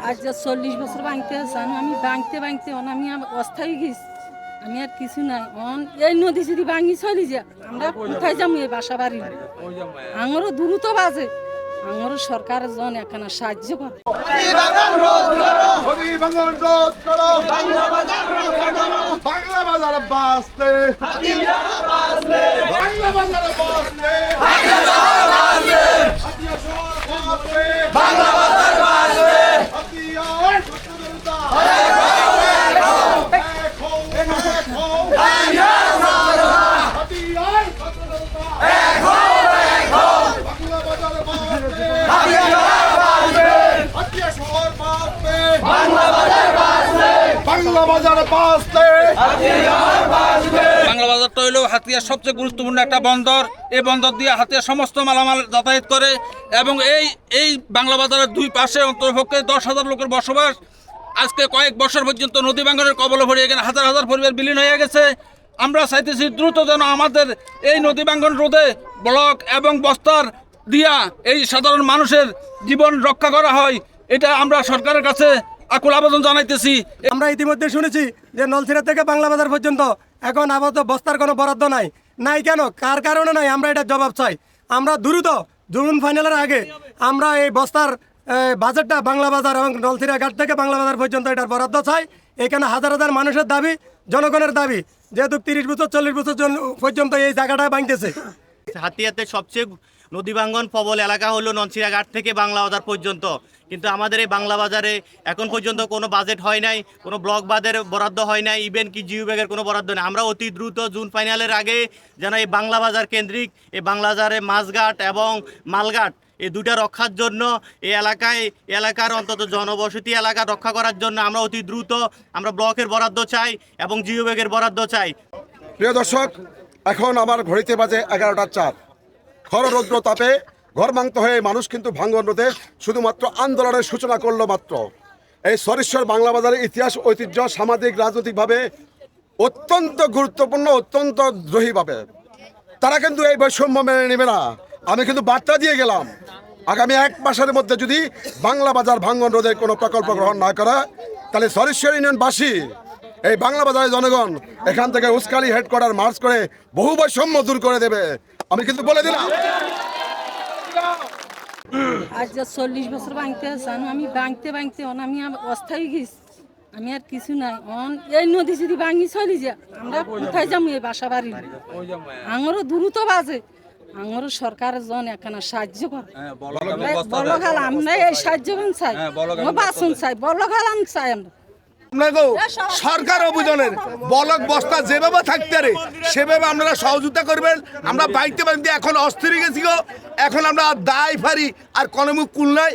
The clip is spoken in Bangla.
আজ যা চল্লিশ বছর বাঁধতে আসান আমি বাঁধতে বাঁধতে অন আমি অস্থায়ী গেছি আমি আর কিছু নাই অন এই নদী যদি ভাঙি চলি যা আমরা কোথায় যাব এই বাসা বাড়ি আমারও দ্রুত বাজে আমারও সরকার জন এখানে সাহায্য করে বাংলা বাংলা বাংলা বাজার বাঁচতে হাতিয়ার সচেতনতা এক হও, এক হও। হাতিয়ার সচেতনতা বাংলা বাজার বাঁচতে হাতিয়া শহর বাঁচতে বাংলা বাজার বাঁচতে। বাজারটা হইল হাতিয়ার সবচেয়ে গুরুত্বপূর্ণ একটা বন্দর। এই বন্দর দিয়ে হাতিয়ার সমস্ত মালামাল যাতায়াত করে এবং এই এই বাংলা বাজারের দুই পাশে অন্তর্পক্ষে দশ হাজার লোকের বসবাস। আজকে কয়েক বছর পর্যন্ত নদী বাঙ্গনের কবলে ভরে এখানে হাজার হাজার পরিবার বিলীন হয়ে গেছে। আমরা চাইতেছি দ্রুত যেন আমাদের এই নদী বাঙ্গন রোধে ব্লক এবং বস্তার দিয়া এই সাধারণ মানুষের জীবন রক্ষা করা হয়। এটা আমরা সরকারের কাছে আকুল আবেদন জানাইতেছি। আমরা ইতিমধ্যে শুনেছি যে নলছিরা থেকে বাংলা বাজার পর্যন্ত এখন আপাতত বস্তার কোনো বরাদ্দ নাই। নাই কেন? কার কারণে নাই? আমরা এটা জবাব চাই। আমরা দ্রুত জুন ফাইনালের আগে আমরা এই বস্তার বাজারটা বাংলা বাজার এবং নলছিরা ঘাট থেকে বাংলা বাজার পর্যন্ত এটার বরাদ্দ চাই। এখানে হাজার হাজার মানুষের দাবি জনগণের দাবি যেহেতু তিরিশ বছর চল্লিশ বছর পর্যন্ত এই জায়গাটা ভাঙতেছে। হাতিয়াতে সবচেয়ে নদীবাঙ্গন প্রবল এলাকা হলো ননসিরাঘাট থেকে বাংলা বাজার পর্যন্ত। কিন্তু আমাদের এই বাংলা বাজারে এখন পর্যন্ত কোনো বাজেট হয় নাই, কোনো ব্লক বাদের বরাদ্দ হয় নাই ইভেন কি জিও ব্যাগের কোনো বরাদ্দ নেই। আমরা অতি দ্রুত জুন ফাইনালের আগে যেন এই বাংলা বাজার কেন্দ্রিক, এই বাংলা বাজারে মাছঘাট এবং মালঘাট এই দুটা রক্ষার জন্য এই এলাকায় এলাকার অন্তত জনবসতি এলাকা রক্ষা করার জন্য আমরা অতি দ্রুত আমরা ব্লকের বরাদ্দ চাই এবং জিও ব্যাগের বরাদ্দ চাই। প্রিয় দর্শক, এখন আমার ঘড়িতে বাজে এগারোটার চার খর রৌদ্র তাপে, ঘর মাংত হয়ে মানুষ কিন্তু ভাঙ্গন রোধে শুধুমাত্র আন্দোলনের সূচনা করল মাত্র। এই সরেশ্বর বাংলা বাজারের ইতিহাস, ঐতিহ্য সামাজিক, রাজনৈতিকভাবে অত্যন্ত গুরুত্বপূর্ণ, অত্যন্ত দ্রোহীভাবে। তারা কিন্তু এই বৈষম্য মেনে নেবে না। আমি কিন্তু বার্তা দিয়ে গেলাম, আগামী এক মাসের মধ্যে যদি বাংলা বাজার ভাঙ্গন রোধের কোনো প্রকল্প গ্রহণ না করা, তাহলে সরেশ্বর ইউনিয়নবাসী, এই বাংলা বাজারের জনগণ এখান থেকে উস্কালি হেডকোয়ার্টার মার্চ করে বহু বৈষম্য দূর করে দেবে। আমি কিন্তু বলে দিলাম। আজ যা চল্লিশ বছর বাঁধতে আসান আমি বাঁধতে বাঁধতে অন আমি অস্থায়ী গেছি। আমি আর কিছু নাই। অন এই নদী যদি ভাঙি চলি যা আমরা কোথায় যাব এই বাসা বাড়ি? আমারও দ্রুত বাজে। আমারও সরকার জন এখানে সাহায্য করে। বলো খাল আমরা এই সাহায্য চাই। বাসন চাই বলো খালাম চাই আমরা। সরকার অভিযানের বলক বস্তা যেভাবে থাকতে পারে, সেভাবে আপনারা সহযোগিতা করবেন। আমরা বাইতে বাইতে এখন অস্থির গেছি এখন আমরা দায় ফারি আর কোনো মুখ কুল নাই।